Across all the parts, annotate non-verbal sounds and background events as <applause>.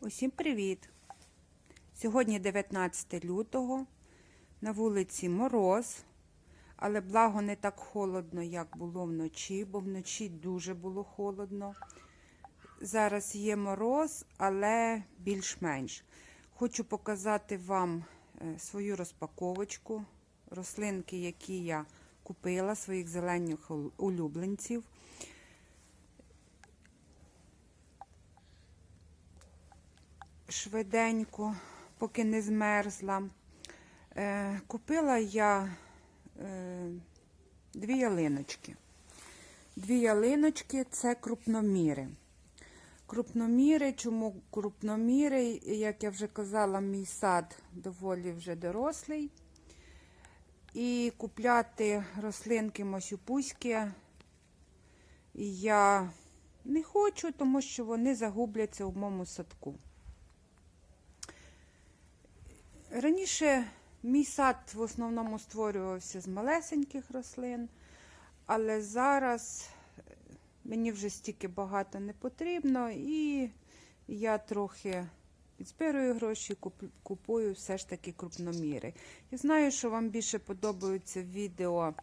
Усім привіт! Сьогодні 19 лютого. На вулиці мороз, але благо не так холодно, як було вночі, бо вночі дуже було холодно. Зараз є мороз, але більш-менш. Хочу показати вам е, свою розпаковочку, рослинки, які я купила, своїх зелених улюбленців. Швиденько, поки не змерзла. Е, Купила я е, дві ялиночки. Дві ялиночки це крупноміри. Крупноміри, чому крупноміри, як я вже казала, мій сад доволі вже дорослий. І купляти рослинки мосюпуськи я не хочу, тому що вони загубляться в моєму садку. Раніше мій сад в основному створювався з малесеньких рослин, але зараз мені вже стільки багато не потрібно, і я трохи підзбирую гроші, купую все ж таки крупноміри. Я знаю, що вам більше подобаються відео.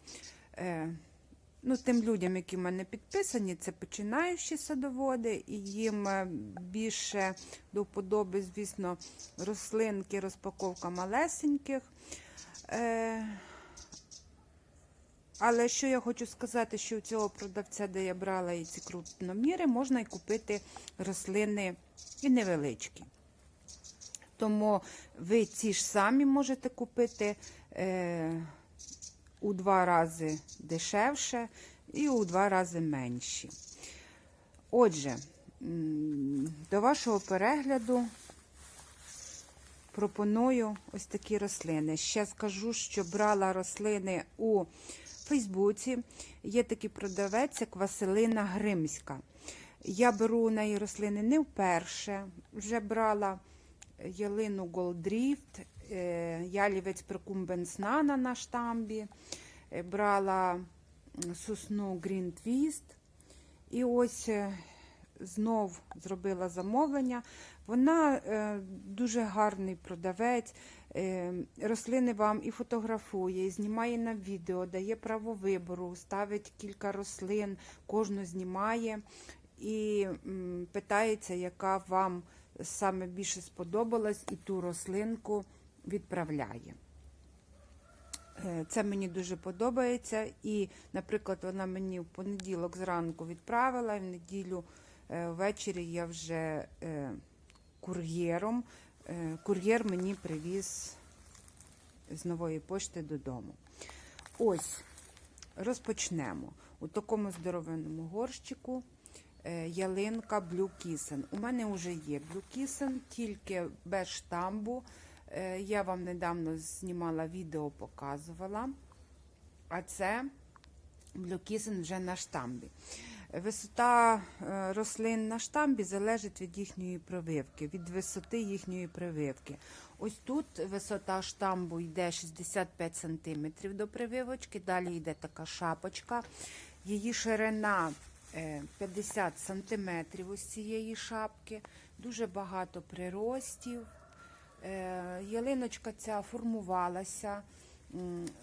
Ну, тим людям, які в мене підписані, це починаючі садоводи, і їм е, більше до вподоби, звісно, рослинки, розпаковка малесеньких. Е, але що я хочу сказати, що у цього продавця, де я брала і ці крупноміри, можна і купити рослини і невеличкі. Тому ви ці ж самі можете купити. Е, у два рази дешевше і у два рази менші. Отже, до вашого перегляду пропоную ось такі рослини. Ще скажу, що брала рослини у Фейсбуці. Є такий продавець, як Василина Гримська. Я беру у неї рослини не вперше. Вже брала ялину Голдріфт, ялівець прикумбенс нана на штамбі, е, брала сосну Green Twist. І ось е, знов зробила замовлення. Вона дуже гарний продавець. Рослини вам і фотографує, і знімає на відео, дає право вибору, ставить кілька рослин, кожну знімає і питається, яка вам саме більше сподобалась, і ту рослинку відправляє. Е, це мені дуже подобається. І, наприклад, вона мені в понеділок зранку відправила, і в неділю е, ввечері я вже е, кур'єром. Кур'єр мені привіз з нової пошти додому. Ось, розпочнемо. У такому здоровенному горщику ялинка Blue Kissing. У мене вже є Blue Kissing, тільки без штамбу. Е, я вам недавно знімала відео, показувала, а це блюкізен вже на штамбі. Висота е, рослин на штамбі залежить від їхньої прививки, від висоти їхньої прививки. Ось тут висота штамбу йде 65 см до прививочки, далі йде така шапочка. Її ширина 50 е, см ось цієї шапки, дуже багато приростів. Е, ялиночка ця формувалася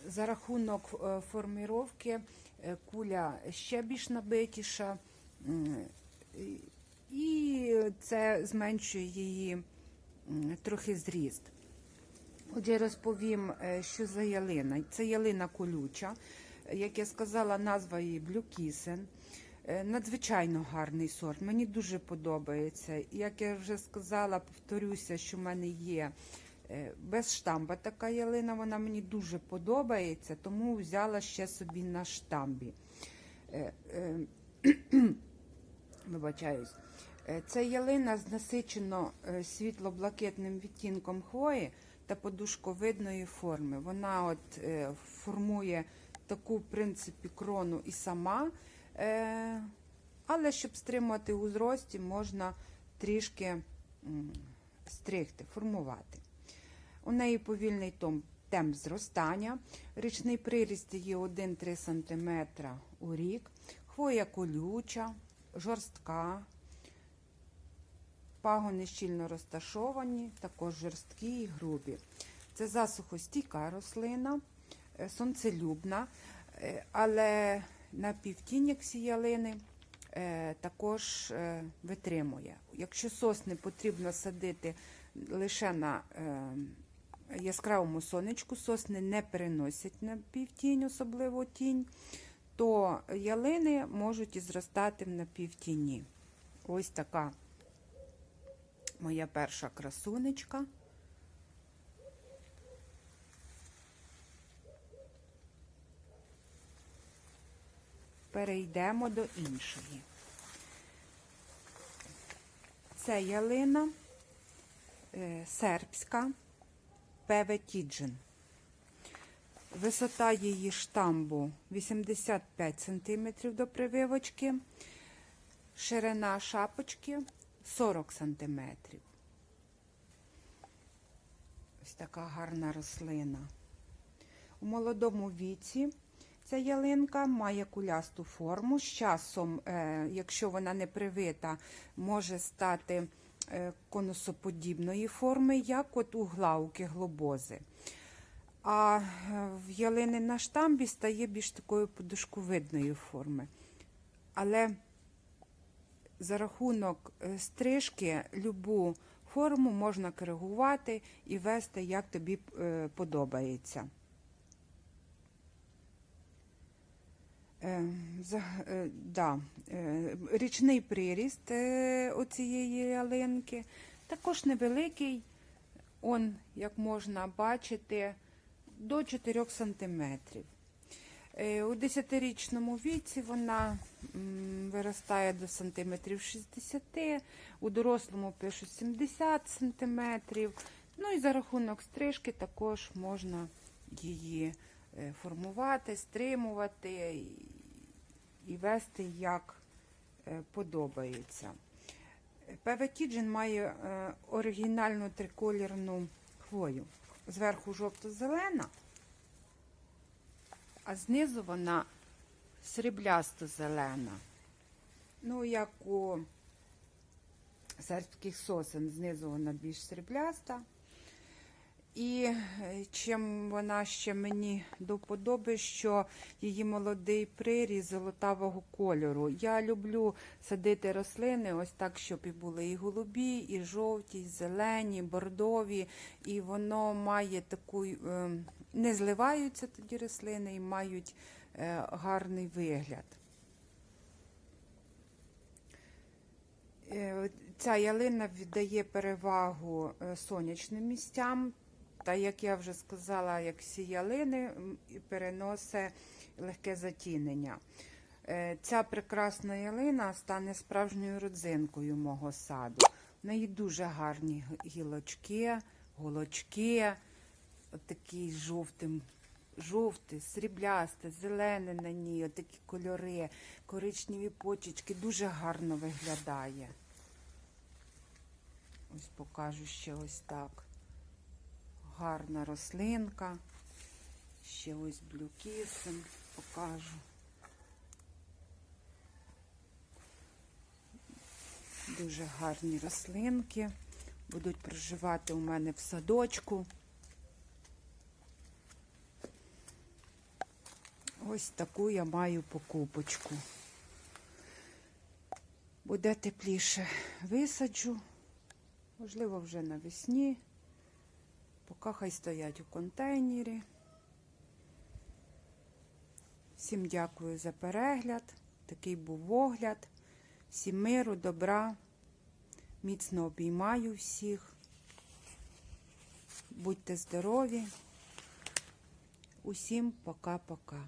за рахунок е, форміровки е, куля ще більш набитіша, і це зменшує її трохи зріст. Отже, розповім, що за ялина. Це ялина колюча. Як я сказала, назва її блюкісен. Е, надзвичайно гарний сорт. Мені дуже подобається. Як я вже сказала, повторюся, що в мене є е, без штамба така ялина, вона мені дуже подобається, тому взяла ще собі на штамбі. Е, <clears throat> вибачаюсь. Це ялина з насичено світло-блакитним відтінком хвої та подушковидної форми. Вона от формує таку, в принципі, крону і сама. Е, але щоб стримувати у зрості, можна трішки стригти, формувати. У неї повільний темп зростання, річний приріст є 1-3 см у рік, хвоя колюча, жорстка. Пагони щільно розташовані, також жорсткі і грубі. Це засухостійка рослина, е, сонцелюбна, е, але на півтінь сіялини е, також е, витримує. Якщо сосни потрібно садити лише на е, яскравому сонечку, сосни не переносять на півтінь, особливо тінь, то ялини можуть і зростати на півтіні. Ось така моя перша красунечка. Перейдемо до іншої. Це ялина е, сербська Певетіджин. Висота її штамбу 85 см до прививочки, ширина шапочки 40 см. Ось така гарна рослина. У молодому віці ця ялинка має кулясту форму. З часом, е, якщо вона не привита, може стати е, конусоподібної форми, як от у глауки глобози. А е, в ялини на штамбі стає більш такою подушковидної форми. Але за рахунок стрижки любу форму можна коригувати і вести, як тобі подобається. Е, за- е, да, е, річний приріст е, оцієї ялинки також невеликий, он, як можна бачити, до 4 сантиметрів. Е, У 10-річному віці вона виростає до сантиметрів 60, у дорослому пишуть 70 сантиметрів. Ну і за рахунок стрижки також можна її е, формувати, стримувати і- вести як е, подобається. Певетіджин має е, оригінальну триколірну хвою. Зверху жовто-зелена, а знизу вона сріблясто-зелена. Ну, як у сербських сосен, знизу вона більш срібляста. І е, чим вона ще мені до вподоби, що її молодий приріз золотавого кольору. Я люблю садити рослини ось так, щоб і були і голубі, і жовті, і зелені, бордові. І воно має таку, е, не зливаються тоді рослини і мають е, гарний вигляд. Ця ялина віддає перевагу сонячним місцям, та, як я вже сказала, як всі ялини, переносить легке затінення. Е, Ця прекрасна ялина стане справжньою родзинкою мого саду. В неї дуже гарні гілочки, голочки, отакий жовтим. Жовтий, сріблясте, зелене на ній, такі кольори, коричневі почечки, дуже гарно виглядає. Ось покажу ще ось так. Гарна рослинка. Ще ось блюкісом покажу. Дуже гарні рослинки. Будуть проживати у мене в садочку. Ось таку я маю покупочку. Буде тепліше висаджу. Можливо, вже навесні. Поки хай стоять у контейнері. Всім дякую за перегляд. Такий був огляд. Всім миру, добра. Міцно обіймаю всіх. Будьте здорові. Усім пока-пока.